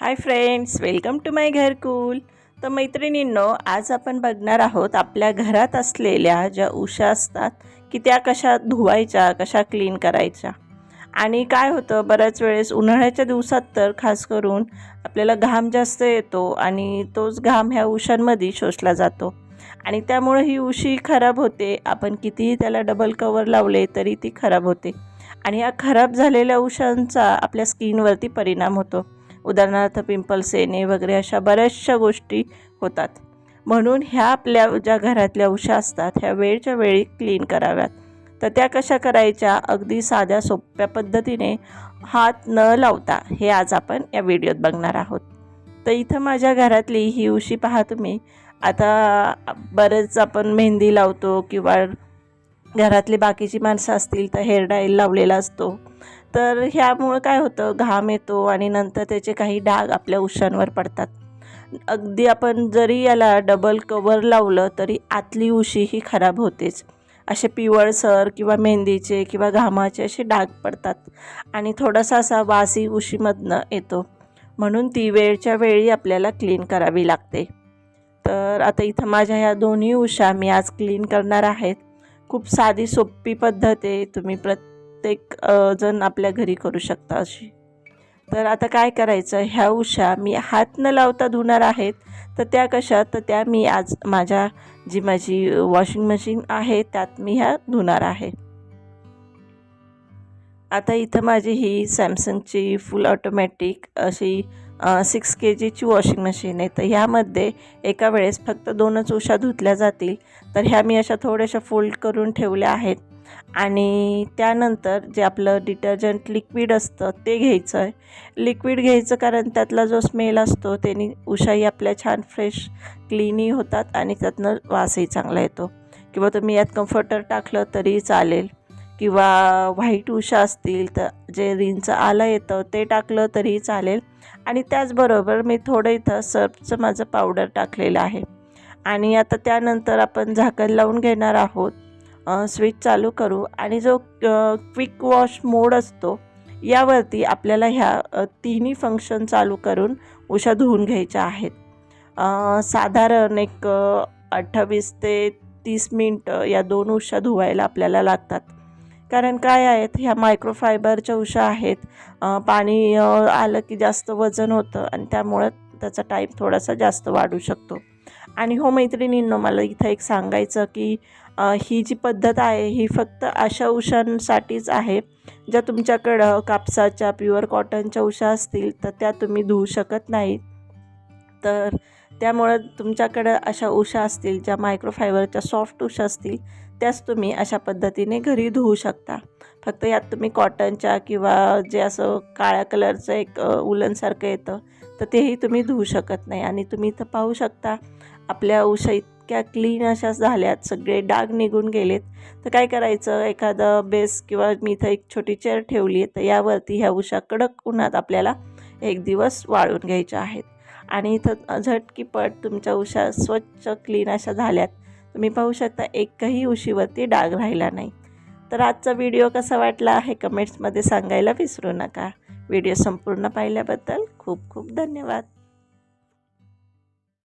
Hi friends welcome to my Gharkul तर मैत्रिणींनो आज आपण बघणार आहोत आपल्या घरात असलेल्या ज्या उशा असतात की त्या कशा धुवायच्या कशा क्लीन करायच्या. आणि काय होतं बऱ्याच वेळेस उन्हाळ्याच्या दिवसात तर खास करून आपल्याला घाम जास्त येतो आणि तोच घाम ह्या उशांमध्ये शोषला जातो. आणि त्यामुळं ही उशी खराब होते. आपण कितीही त्याला डबल कवर लावले तरी ती खराब होते. आणि या खराब झालेल्या उशांचा आपल्या स्किनवरती परिणाम होतो. उदाहरणार्थ पिंपल्स येणे वगैरे अशा बऱ्याचशा गोष्टी होतात. म्हणून ह्या आपल्या ज्या घरातल्या उशा असतात ह्या वेळच्या वेळी क्लीन कराव्यात. तर त्या कशा करायच्या? अगदी साध्या सोप्या पद्धतीने हात न लावता हे आज आपण या व्हिडिओत बघणार आहोत. तर इथं माझ्या घरातली ही उशी पहा तुम्ही. आता बरंच आपण मेहंदी लावतो किंवा घरातली बाकीची माणसं असतील तर हेअर डाईल लावलेला असतो. तर ह्यामुळं काय होतं? घाम येतो आणि नंतर त्याचे काही डाग आपल्या उशांवर पडतात. अगदी आपण जरी याला डबल कवर लावलं तरी आतली उशी ही खराब होतेच. असे पिवळसर किंवा मेहंदीचे किंवा घामाचे असे डाग पडतात आणि थोडासा असा वासी उशीमधनं येतो. म्हणून ती वेळच्या वेळी आपल्याला क्लीन करावी लागते. तर आता इथं माझ्या ह्या दोन्ही उषा मी आज क्लीन करणार आहेत. खूप साधी सोपी पद्धत आहे. तुम्ही प्रत्येक जण आपल्या घरी करू शकता अशी. तर आता काय करायचं? ह्या उषा मी हात न लावता धुणार आहेत. तर त्या कशा? तर त्या मी आज माझ्या जी माझी वॉशिंग मशीन आहे त्यात मी ह्या धुणार आहे. आता इथं माझी ही सॅमसंगची फुल ऑटोमॅटिक अशी सिक्स के जीची वॉशिंग मशीन आहे. तर ह्यामध्ये एका वेळेस फक्त दोनच उषा धुतल्या जातील. तर ह्या मी अशा थोड्याशा फोल्ड करून ठेवल्या आहेत. आणि त्यानंतर जे आपलं डिटर्जंट लिक्विड असतं ते घ्यायचं आहे. लिक्विड घ्यायचं कारण त्यातला जो स्मेल असतो त्याने उशाही आपल्या छान फ्रेश क्लीनही होतात आणि त्यातनं वासही चांगला येतो. किंवा तुम्ही यात कम्फर्टर टाकलं तरी चालेल. किंवा व्हाईट उषा असतील तर जे रिनचं आलं येतं ते टाकलं तरीही चालेल. आणि त्याचबरोबर मी थोडं इथं सर्फचं माझं पावडर टाकलेलं आहे. आणि आता त्यानंतर आपण झाकण लावून घेणार आहोत. स्विच चालू करू आणि जो क्विक वॉश मोड असतो यावरती आपल्याला ह्या तिन्ही फंक्शन चालू करून उषा धुवून घ्यायच्या आहेत. साधारण एक अठ्ठावीस ते तीस मिनटं या दोन उषा धुवायला आपल्याला लागतात. कारण काय आहेत ह्या मायक्रोफायबरच्या उषा आहेत पाणी आलं की जास्त वजन होतं आणि त्यामुळं त्याचा टाईम थोडासा जास्त वाढू शकतो. आणि हो मैत्रिणींनो मला इथं एक सांगायचं की ही जी पद्धत आहे ही फक्त अशा उशांसाठीच आहे ज्या तुमच्याकडं कापसाच्या प्युअर कॉटनच्या उषा असतील तर त्या तुम्ही धुवू शकत नाही तर त्यामुळं तुमच्याकडं अशा उषा असतील ज्या मायक्रोफायबरच्या सॉफ्ट उषा असतील त्याच तुम्ही अशा पद्धतीने घरी धुवू शकता. फक्त यात तुम्ही कॉटनच्या किंवा जे असं काळ्या कलरचं एक उलनसारखं येतं तर तेही तुम्ही धुवू शकत नाही. आणि तुम्ही इथं पाहू शकता आपल्या उषा इतक्या क्लीन अशा झाल्यात सगळे डाग निघून गेलेत. तर काय करायचं? एखादं बेस किंवा मी इथं एक छोटी चेअर ठेवली आहे तर यावरती ह्या उषा कडक उन्हात आपल्याला एक दिवस वाळून घ्यायच्या आहेत. आणि इथं झटकीपट तुमच्या उषा स्वच्छ क्लीन अशा झाल्यात. तुम्ही पाहू शकता एकही उशीवरती डाग राहिला नाही. तर आजचा व्हिडिओ कसा वाटला हे कमेंट्समध्ये सांगायला विसरू नका. व्हिडिओ संपूर्ण पाहिल्याबद्दल खूप खूप धन्यवाद.